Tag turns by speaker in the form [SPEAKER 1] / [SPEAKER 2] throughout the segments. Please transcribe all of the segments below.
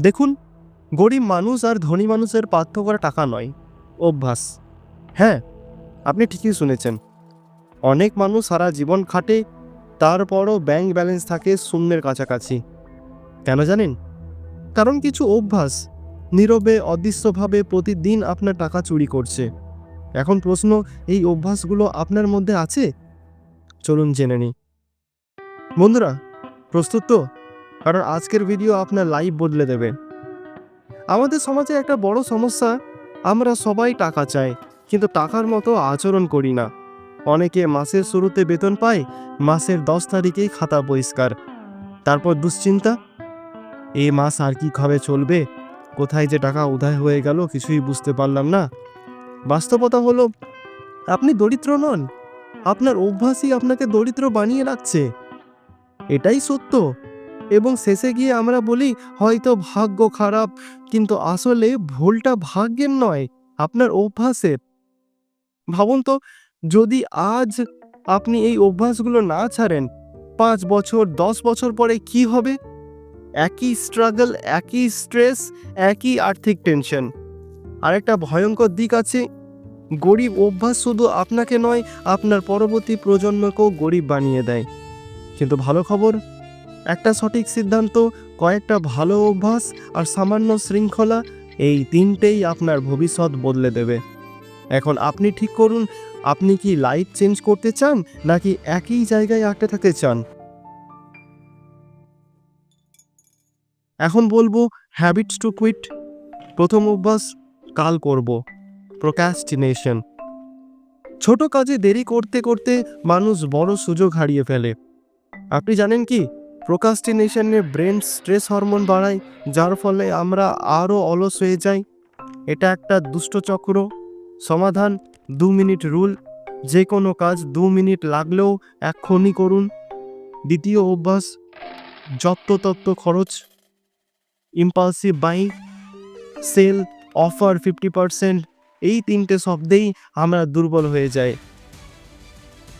[SPEAKER 1] দেখুন, গরিব মানুষ আর ধনী মানুষের পার্থক্য টাকা নয়। অভ্যাস। হ্যাঁ আপনি ঠিকই শুনেছেন। অনেক মানুষ সারা জীবন খাটে, তারপরও ব্যাংক ব্যালেন্স থাকে শূন্যের কাছাকাছি। কেন জানেন? কারণ কিছু অভ্যাস নীরবে, অদৃশ্যভাবে প্রতিদিন আপনার টাকা চুরি করছে। এখন প্রশ্ন, এই অভ্যাসগুলো আপনার মধ্যে আছে? চলুন জেনে নিই। বন্ধুরা, প্রস্তুত তো? কারণ আজকের ভিডিও আপনার লাইফ বদলে দেবে। আমাদের সমাজে একটা বড় সমস্যা, আমরা সবাই টাকা চাই, কিন্তু টাকার মতো আচরণ করি না। অনেকে মাসের শুরুতে বেতন পায়, মাসের দশ তারিখেই খাতা পরিষ্কার। তারপর দুশ্চিন্তা, এ মাস আর কি খাবে চলবে, কোথায় যে টাকা উধায় হয়ে গেল কিছুই বুঝতে পারলাম না। বাস্তবতা হলো, আপনি দরিদ্র নন, আপনার অভ্যাসই আপনাকে দরিদ্র বানিয়ে রাখছে। এটাই সত্য। এবং শেষে গিয়ে আমরা বলি, হয়তো ভাগ্য খারাপ, কিন্তু আসলে ভুলটা ভাগ্যের নয়, আপনার অভ্যাসের। ভাবুন তো, যদি আজ আপনি এই অভ্যাসগুলো না ছাড়েন, পাঁচ বছর, দশ বছর পরে কি হবে? একই স্ট্রাগল একই স্ট্রেস একই আর্থিক টেনশন আরেকটা ভয়ঙ্কর দিক আছে, গরিব অভ্যাস শুধু আপনাকে নয়, আপনার পরবর্তী প্রজন্মকেও গরিব বানিয়ে দেয়। কিন্তু ভালো খবর একটা সঠিক সিদ্ধান্ত, কয়েকটা ভালো অভ্যাস আর সামান্য শৃঙ্খলা, এই তিনটেই আপনার ভবিষ্যৎ বদলে দেবে। এখন আপনি ঠিক করুন, আপনি কি লাইফ চেঞ্জ করতে চান, নাকি একই জায়গায় আটকে থাকতে চান? এখন বলব হ্যাবিটস টু কুইট প্রথম অভ্যাস, কাল করব। প্রোক্যাস্টিনেশন ছোট কাজে দেরি করতে করতে মানুষ বড় সুযোগ হারিয়ে ফেলে। আপনি জানেন কি? প্রোকাস্টিনেশনে ব্রেন স্ট্রেস হরমোন বাড়ায়, যার ফলে আমরা আরও অলস হয়ে যাই। এটা একটা দুষ্ট চক্র। সমাধান, দু মিনিট রুল। যে কোনো কাজ দু মিনিট লাগলেও এক্ষুনি করুন। দ্বিতীয় অভ্যাস যত্রতত্ত্ব খরচ। Impulsive buy, sale, offer fifty percent. এই তিনটে শব্দেই আমরা দুর্বল হয়ে যাই।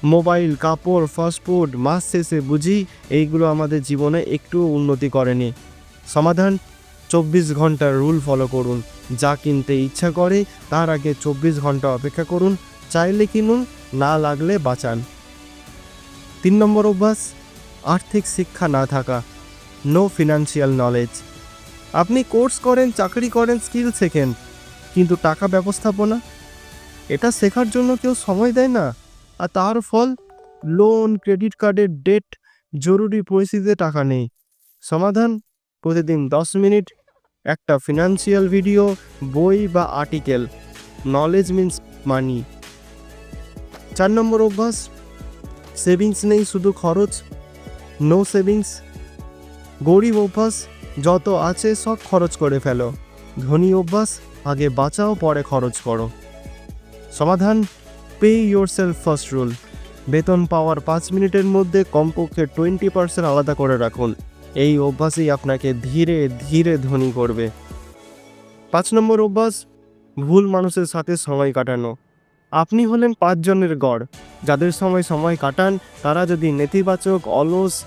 [SPEAKER 1] মোবাইল, কাপড়, ফাস্টফুড মাস শেষে বুঝি এইগুলো আমাদের জীবনে একটু উন্নতি করেনি। সমাধান? চব্বিশ ঘণ্টার রুল ফলো করুন। যা কিনতে ইচ্ছা করে, তার আগে চব্বিশ ঘণ্টা অপেক্ষা করুন, চাইলে কিনুন, না লাগলে বাঁচান। তিন নম্বর অভ্যাস? আর্থিক শিক্ষা না থাকা। নো ফিনান্সিয়াল নলেজ আপনি কোর্স করেন, চাকরি করেন, স্কিল শেখেন, কিন্তু টাকা ব্যবস্থাপনা? এটা শেখার জন্য কেউ সময় দেয় না। আর তার ফল লোন ক্রেডিট কার্ডের ডেট জরুরি পরিস্থিতিতে টাকা নেই। সমাধান, প্রতিদিন দশ মিনিট, একটা ফিনান্সিয়াল ভিডিও বই বা আর্টিকেল নলেজ মিন্স মানি চার নম্বর অভ্যাস সেভিংস নেই শুধু খরচ নো সেভিংস গরিব অভ্যাস, যত আছে সব খরচ করে ফেলো। ধনী অভ্যাস, আগে বাঁচাও, পরে খরচ করো। সমাধান pay yourself first rule বেতন পাওয়ার পাঁচ মিনিটের মধ্যে কমপক্ষে টোয়েন্টি পার্সেন্ট আলাদা করে রাখুন। এই অভ্যাসই আপনাকে ধীরে ধীরে ধনী করবে। পাঁচ নম্বর অভ্যাস, ভুল মানুষের সাথে সময় কাটানো। আপনি হলেন পাঁচজনের গড়। যাদের সময় সময় কাটান, তারা যদি নেতিবাচক, অলস,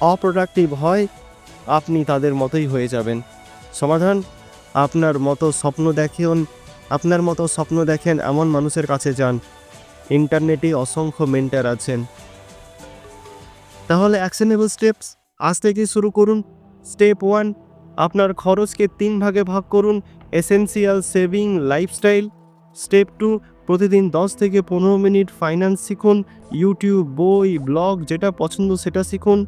[SPEAKER 1] অপ্রোডাক্টিভ হয়, আপনি তাদের মতোই হয়ে যাবেন। সমাধান, আপনার মতো স্বপ্ন দেখেন, আপনার মতো স্বপ্ন দেখেন এমন মানুষের কাছে যান। ইন্টারনেটে অসংখ্য মেন্টার আছেন। তাহলে অ্যাকশনেবল স্টেপস আজ থেকে শুরু করুন। স্টেপ ওয়ান আপনার খরচকে তিন ভাগে ভাগ করুন। Essential saving lifestyle step two প্রতিদিন দশ থেকে পনেরো মিনিট ফাইন্যান্স শিখুন। ইউটিউব বই ব্লগ যেটা পছন্দ সেটা শিখুন।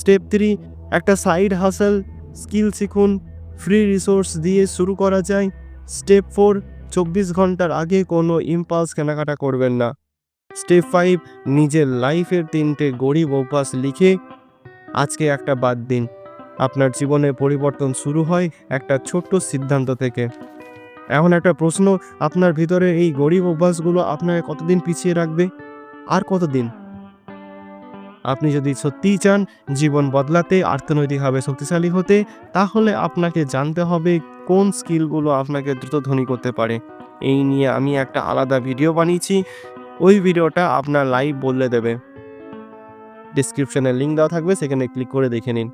[SPEAKER 1] স্টেপ থ্রি একটা সাইড হাসেল স্কিল শিখুন। ফ্রি রিসোর্স দিয়ে শুরু করা যায়। স্টেপ ফোর চব্বিশ ঘণ্টার আগে কোনো ইম্পালস কেনাকাটা করবেন না। স্টেপ ফাইভ নিজের লাইফের তিনটে গরিব অভ্যাস লিখে, আজকে একটা বাদ দিন। আপনার জীবনে পরিবর্তন শুরু হয় একটা ছোট্ট সিদ্ধান্ত থেকে। এখন একটা প্রশ্ন, আপনার ভিতরে এই গরিব অভ্যাসগুলো আপনাকে কতদিন পিছিয়ে রাখবে? আর কতদিন? আপনি যদি সত্যিই চান জীবন বদলাতে অর্থনৈতিকভাবে শক্তিশালী হতে, তাহলে আপনাকে জানতে হবে কোন স্কিলগুলো আপনাকে দ্রুত ধনী করতে পারে। এই নিয়ে আমি একটা আলাদা ভিডিও বানিয়েছি। ওই ভিডিওটা আপনার লাইভ বদলে দেবে। ডিসক্রিপশনে লিঙ্ক দেওয়া থাকবে, সেখানে ক্লিক করে দেখে নিন।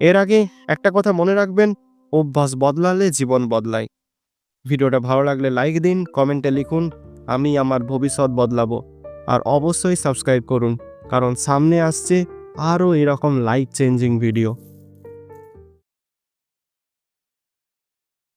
[SPEAKER 1] এর আগে একটা কথা মনে রাখবেন, অভ্যাস বদলালে জীবন বদলায়। ভিডিওটা ভালো লাগলে লাইক দিন কমেন্টে লিখুন, আমি আমার ভবিষ্যৎ বদলাবো। আর অবশ্যই সাবস্ক্রাইব করুন, কারণ সামনে আসছে আরও এরকম লাইফ চেঞ্জিং ভিডিও